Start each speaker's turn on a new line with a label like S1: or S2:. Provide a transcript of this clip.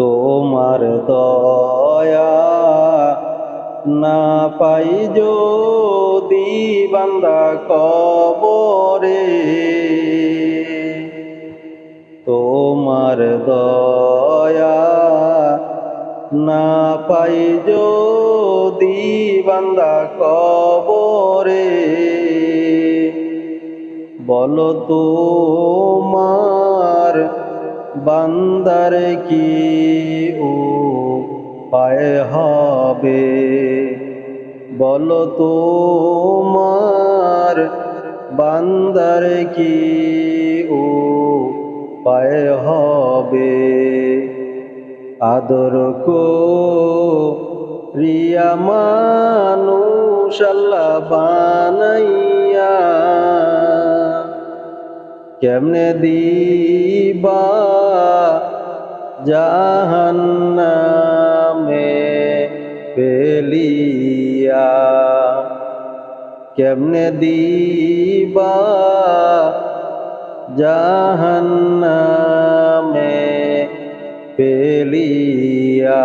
S1: তোমার দয়া না পাই যদি বান্দা কবরে। তোমার দয়া না পাই যদি বান্দা কবরে। বলো তোমার বান্দার কি উপায় হবে? বলো তোমার বান্দার কি উপায় হবে? আদর কো রিয়া মানুষ বানাইয়া কেমনে দিবা জাহান্নামে পেলিয়া কেমনে দিবা জাহান্নামে পেলিয়া